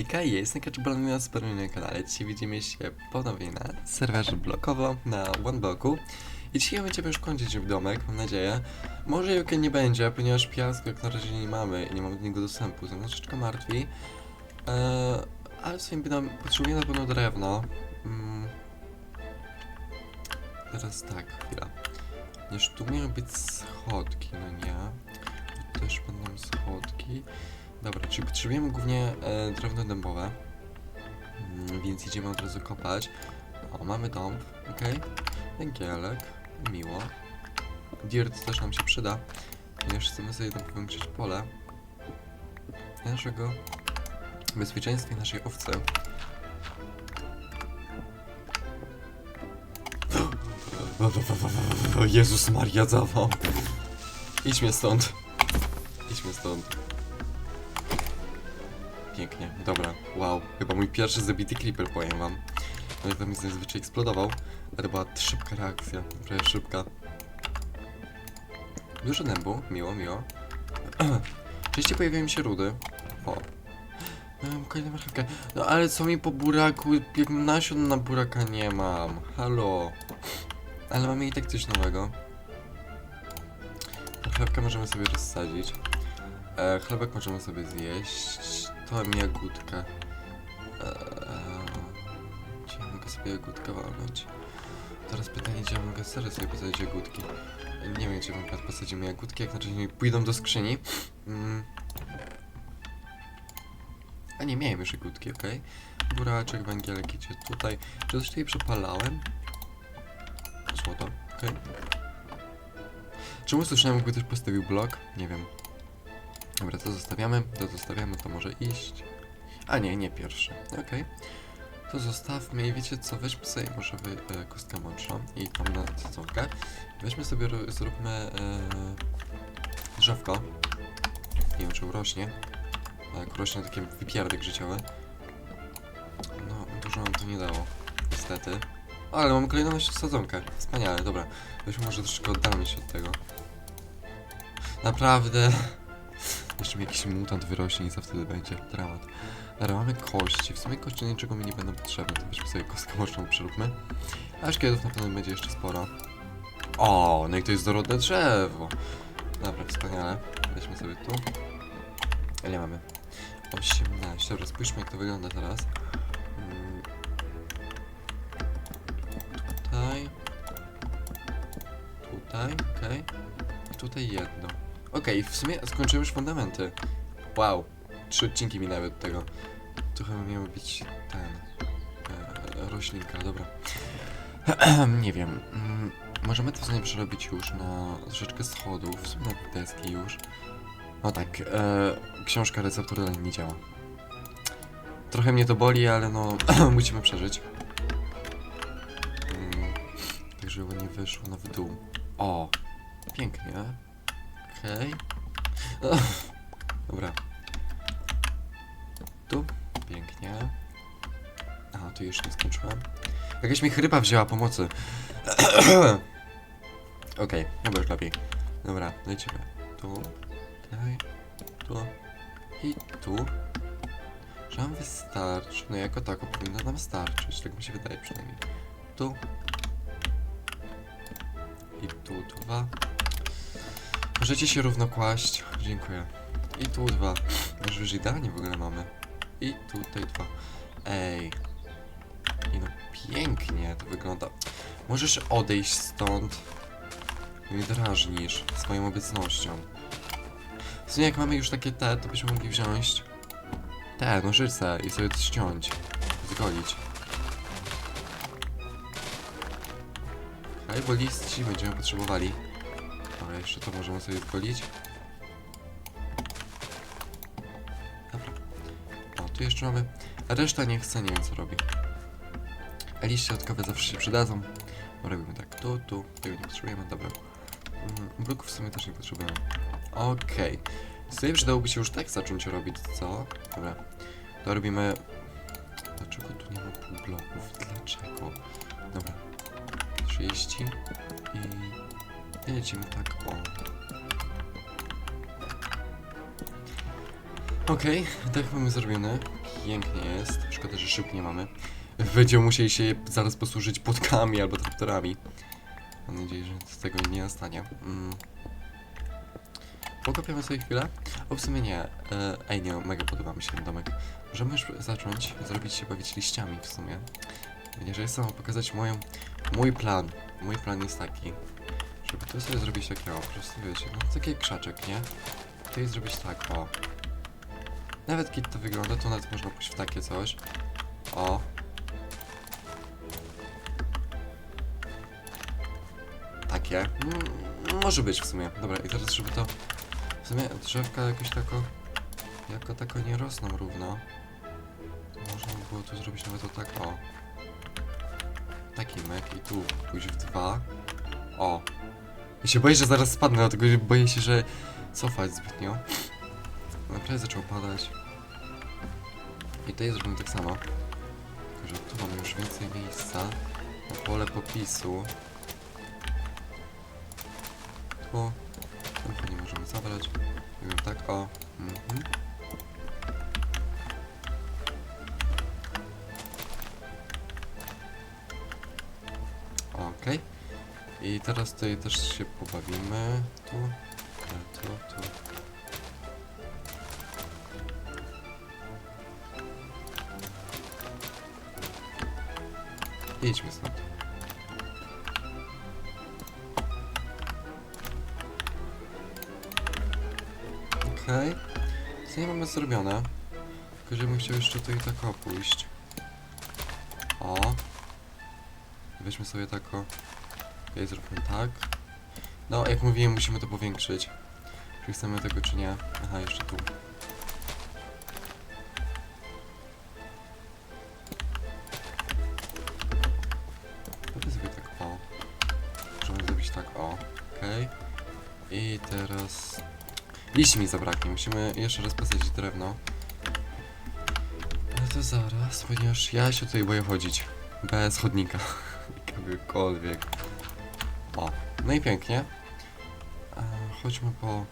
Hejka, jestem Kaczybalny na zupełnie na kanale. Dzisiaj widzimy się ponownie na serwerze blokowo na OneBlocku. I dzisiaj będziemy już kończyć domek, mam nadzieję. Może Juki nie będzie, ponieważ piasku jak na razie nie mamy i nie mamy do niego dostępu. Są troszeczkę martwi. Eee, ale w sumie będą, potrzebujemy na pewno drewno. Mm. Teraz tak, chwila. Ponieważ tu miały być schodki, no nie. Tu też będą schodki. Dobra, czyli potrzebujemy głównie e, drewno dębowe. Mm, więc idziemy od razu kopać. O, mamy dąb, okej. Węgielek, miło. Dirt też nam się przyda, ponieważ chcemy sobie tam powiększyć pole. Naszego bezpieczeństwa i naszej owcy. O Jezus Maria, zawał. Idźmy stąd. Idźmy stąd. Pięknie, dobra, wow. Chyba mój pierwszy zabity creeper, powiem wam. No i tam mi zazwyczaj eksplodował, ale była szybka reakcja, prawie szybka. Dużo dębu, miło, miło. Częściej pojawiają się rudy. O. Mam kolejną marchewkę. No ale co mi po buraku, jak nasion na buraka nie mam. Halo. Ale mamy i tak coś nowego. Marchewkę możemy sobie rozsadzić. E, chlebek możemy sobie zjeść. To mi jagódka. E, gdzie ja mogę sobie jagódkę walnąć? Teraz pytanie, gdzie ja mogę serio sobie posadzić jagódki? Nie wiem, gdzie akurat posadzimy jagódki, jak znaczy pójdą do skrzyni. Mm. A nie, miałem już jagódki, okej. Buraczek, węgielek idzie tutaj. Czy coś tutaj przepalałem? Złoto, okej. Czemu słyszałem, jakby ktoś postawił blok? Nie wiem. Dobra, to zostawiamy, to zostawiamy, to może iść. A nie, nie pierwszy. Okej. To zostawmy i wiecie co, weźmy sobie może wy, e, kostkę mączną i tam na sadzonkę. Weźmy sobie, zróbmy e, drzewko. Nie wiem, czy urośnie. A jak urośnie takie wypierdek życiowy. No, dużo nam to nie dało. Niestety. Ale mamy kolejną jeszcze sadzonkę. Wspaniale, dobra. Weźmy może troszeczkę oddalmy się od tego. Naprawdę. Jeszcze jakiś mutant wyrośnie i co wtedy będzie? Dramat. Dobra, mamy kości. W sumie kości niczego mi nie będą potrzebne, to weźmy sobie kostkę moczną przeróbmy. A szkieletów na pewno będzie jeszcze sporo. O, no i to jest dorodne drzewo. Dobra, wspaniale. Weźmy sobie tu. Ile mamy? 18. Dobra, spójrzmy jak to wygląda teraz. Mm. Tutaj. Tutaj, okej. I tutaj jedno. Okej, w sumie skończyłem już fundamenty. Wow, trzy odcinki minęły do tego. Tu chyba być ten... E, roślinka, dobra. nie wiem. Mm, możemy to w przerobić już na troszeczkę schodów, w sumie na deski już. No tak, e, książka receptur dalej nie działa. Trochę mnie to boli, ale no, musimy przeżyć. Mm, tak, żeby nie wyszło na w dół. O, pięknie. Okej. Dobra. Tu, pięknie. A, tu już nie skończyłem. Jakaś mi chrypa wzięła pomocy. Okej, chyba już lepiej. Dobra, lecimy. Tu, tutaj, tu i tu. Że nam wystarczy. No jako tako powinno nam starczyć, tak mi się wydaje przynajmniej. Tu. I tu dwa. Możecie się równo kłaść. Dziękuję. I tu dwa. Może już idealnie w ogóle mamy. I tutaj dwa. Ej. I no pięknie to wygląda. Możesz odejść stąd. Nie drażnisz swoją obecnością. W sumie jak mamy już takie te, to byśmy mogli wziąć te nożyce i sobie to ściąć. Zgolić. Okej, bo liści będziemy potrzebowali. Ale jeszcze to możemy sobie zgolić. Dobra. O, tu jeszcze mamy. A reszta nie chce, nie wiem co robi. A liście zawsze się przydadzą. Bo robimy tak, tu, tu, tego nie potrzebujemy, dobra. Mm, Bruków w sumie też nie potrzebujemy. Okej. Sobie przydałoby się już tak zacząć robić, co? Dobra. To robimy... Dlaczego tu nie ma pół bloków? Dlaczego? Dobra. 30 i... Lecimy tak, o. Okej, tak mamy zrobione. Pięknie jest. Szkoda, że szyb nie mamy. Będziemy musieli się zaraz posłużyć płotkami albo traktorami. Mam nadzieję, że z tego nie nastanie. Mm. Pokopiamy sobie chwilę? O, w sumie nie. E, ej, nie, mega podoba mi się ten domek. Możemy już zacząć zrobić się bawić liściami w sumie. Ja chcę wam pokazać moją, mój plan. Mój plan jest taki, tu sobie zrobić takiego, po prostu wiecie, no taki krzaczek, nie? Tutaj zrobić tak, o. Nawet kiedy to wygląda, to nawet można pójść w takie coś. O. Takie. Mm, może być w sumie. Dobra, i teraz żeby to... W sumie drzewka jakoś tako... Jako tako nie rosną równo. Można by było tu zrobić nawet o tak, o. Taki myk i tu pójść w dwa. O. Ja się boję, że zaraz spadnę, dlatego boję się, że cofać zbytnio. Naprawdę zaczął padać. I tutaj zrobimy tak samo. Że tu mamy już więcej miejsca na pole popisu. Tu tempo nie możemy zabrać. Robimy tak, o. Mhm. I teraz tutaj też się pobawimy. Tu, tu, tu. Idźmy stąd. Okej. Co nie mamy zrobione? Tylko, żebym chciał jeszcze tutaj tak o pójść. O. Weźmy sobie tak o. Okej, zróbmy tak. No, jak mówiłem, musimy to powiększyć. Czy chcemy tego, czy nie? Aha, jeszcze tu. Robię sobie tak o. Możemy zrobić tak o. Okej. I teraz... Liści mi zabraknie, musimy jeszcze raz posadzić drewno. Ale to zaraz, ponieważ ja się tutaj boję chodzić. Bez chodnika. Jakiegokolwiek. No i pięknie. E, chodźmy po...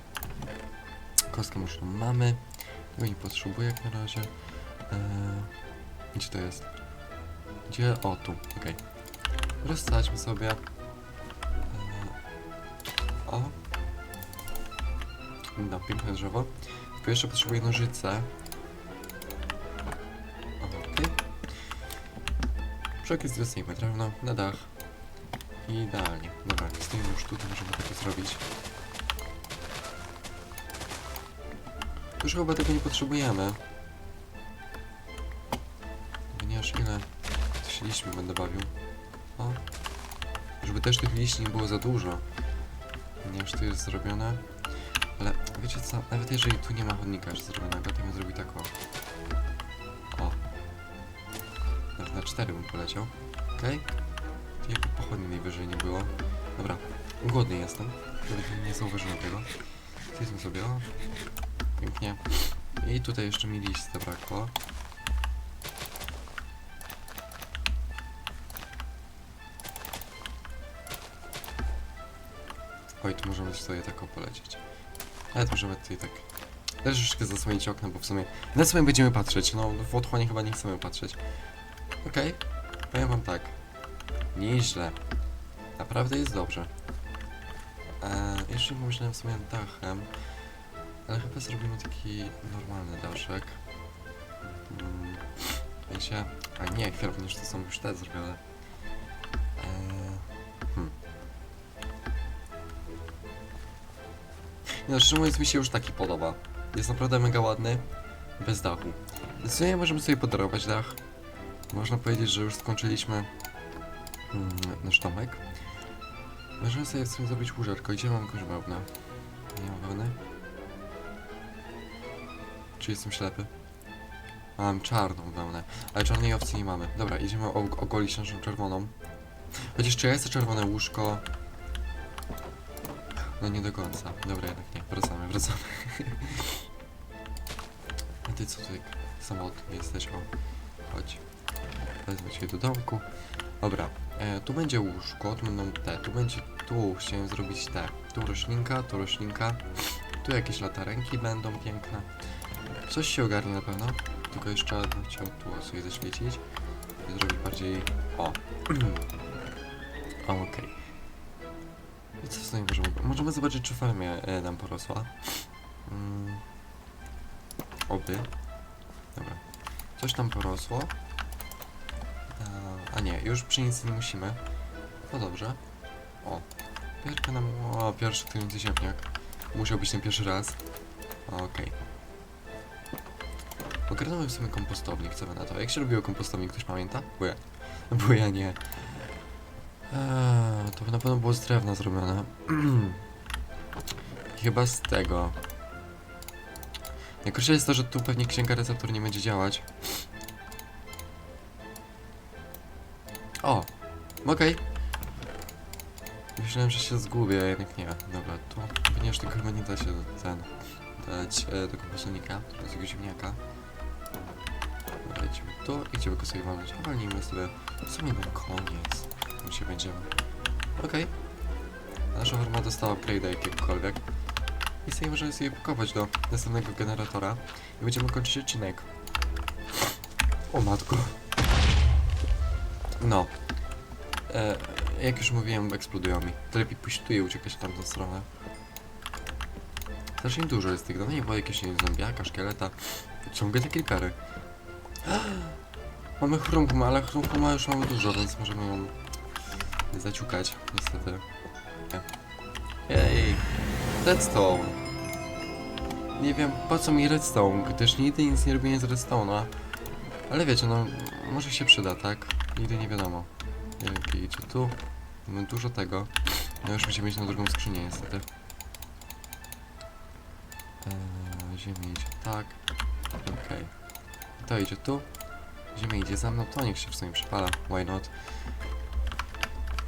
Kostkę tam mamy. Tego nie potrzebuję jak na razie. E, gdzie to jest? Gdzie? O, tu, okej. Rozsadźmy sobie. E, o. No, piękne drzewo. Tylko jeszcze potrzebuję nożyce. Okej. Przy okazji dostajemy drewno na dach. Idealnie. Dobra, stoimy już tutaj, możemy takie zrobić. Już chyba tego nie potrzebujemy. Ponieważ ile się liśćmi będę bawił. O. Żeby też tych liści nie było za dużo. Ponieważ to jest zrobione. Ale wiecie co, nawet jeżeli tu nie ma chodnika już zrobionego, to bym zrobił tak o. O. Nawet na cztery bym poleciał. Okej? Okay? Jakby pochodni najwyżej nie było. Dobra, głodny jestem. Nie zauważyłem tego. Zjedzmy sobie, o. Pięknie. I tutaj jeszcze mi liść zabrakło. Oj, tu możemy sobie tak polecieć. Nawet możemy tutaj tak... Troszeczkę zasłonić okno, bo w sumie... Na my będziemy patrzeć? No, w otchłanie chyba nie chcemy patrzeć. Okej. Powiem wam tak. Nieźle. Naprawdę jest dobrze. Eee, jeszcze pomyślałem w sumie dachem. Ale chyba zrobimy taki normalny daszek. Mm, wiecie? A nie, ponieważ to są już te zrobione. Eee, hmm. Nie No, mówiąc, mi się już taki podoba. Jest naprawdę mega ładny, bez dachu. Zdecydowanie możemy sobie podarować dach. Można powiedzieć, że już skończyliśmy nasz domek. Możemy sobie sumie zrobić łóżeczko. Gdzie mam jakąś wełnę? Nie mam wełny? Czy jestem ślepy? Mam czarną wełnę, ale czarnej owcy nie mamy. Dobra, idziemy og- ogolić naszą czerwoną. Chociaż czy ja chcę czerwone łóżko? No nie do końca. Dobra, jednak nie. Wracamy, wracamy. A ty co tutaj samotny jesteś? O, chodź. Wezmę cię do domku. Dobra, e, tu będzie łóżko, tu będą te, tu będzie, tu chciałem zrobić te. Tu roślinka, tu roślinka. Tu jakieś latarenki będą piękne. Coś się ogarnie na pewno. Tylko jeszcze chciał tu sobie zaświecić. Zrobić bardziej... O. Okej. I co z tym możemy... Możemy zobaczyć, czy farmia e, nam porosła. Mm. Oby. Dobra. Coś tam porosło. A, nie, już przy nic nie musimy. No dobrze. O. Pierwka nam... O, pierwszy ziemniak. Musiał być ten pierwszy raz. Okej. Ogarnąłem w sumie kompostownik, co wy na to? Jak się robiło kompostownik, ktoś pamięta? Bo ja, bo ja nie. Eee, to na pewno było z drewna zrobione. Chyba z tego. Najgorsze jest to, że tu pewnie księga receptor nie będzie działać. O! Okej. Myślałem, że się zgubię, a jednak nie. Dobra, tu ponieważ tego chyba nie da się ten dać e, kompostownika, do tego ziemniaka. Dobra, Lecimy tu i gdzie go sobie walnąć? A walnijmy sobie w sumie na koniec. Tam się będziemy. Okej. Nasza forma dostała upgrade'a jakiegokolwiek. I sobie możemy sobie pakować do następnego generatora i będziemy kończyć odcinek. O matko. No. E, jak już mówiłem, eksplodują mi. To lepiej pójść tu i uciekać w tamtą stronę. Strasznie dużo jest tych, nie było jakiegoś nie wiem, szkieleta. Ciągle te creepery. Mamy chrumkum, ale chrumkuma już mamy dużo, więc możemy ją zaciukać, niestety. Ej, redstone. Nie wiem po co mi redstone, gdyż nigdy nic nie robiłem z redstone'a. Ale wiecie, no, może się przyda, tak? Nigdy nie wiadomo. Gdzie idzie tu. Mamy dużo tego. No już musimy mieć na drugą skrzynię, niestety. Eee, ziemia idzie tak. Okej. To idzie tu. Ziemia idzie za mną, to niech się w sumie przypala. Why not?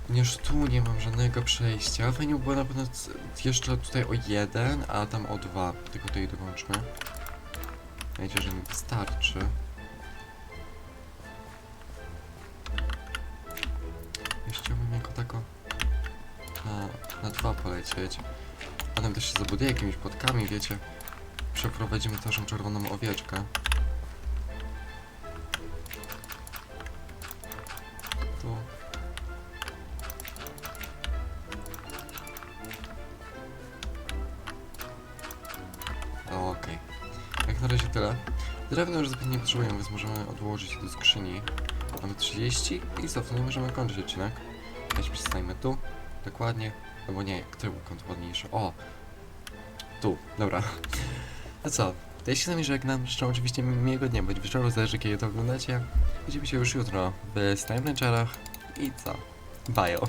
Ponieważ tu nie mam żadnego przejścia. Fajnie by było na pewno jeszcze tutaj o jeden, a tam o dwa. Tylko tutaj dołączmy. Wiecie, że mi wystarczy. Tako na, na dwa polecieć. Potem też się zabuduję jakimiś płotkami, wiecie. Przeprowadzimy naszą czerwoną owieczkę. Tu. Okej. Jak na razie tyle. Drewno już zbyt nie potrzebujemy, więc możemy odłożyć do skrzyni. Mamy 30 i co, nie możemy kończyć odcinek. Weźmy przystajmy tu. Dokładnie. Albo nie, który był kąt ładniejszy? O! Tu, dobra. A co? Ja się z wami żegnam. Życzę oczywiście miłego dnia, bądź wieczoru, zależy kiedy to oglądacie. Widzimy się już jutro w Slime Rancherach i co? Bajo.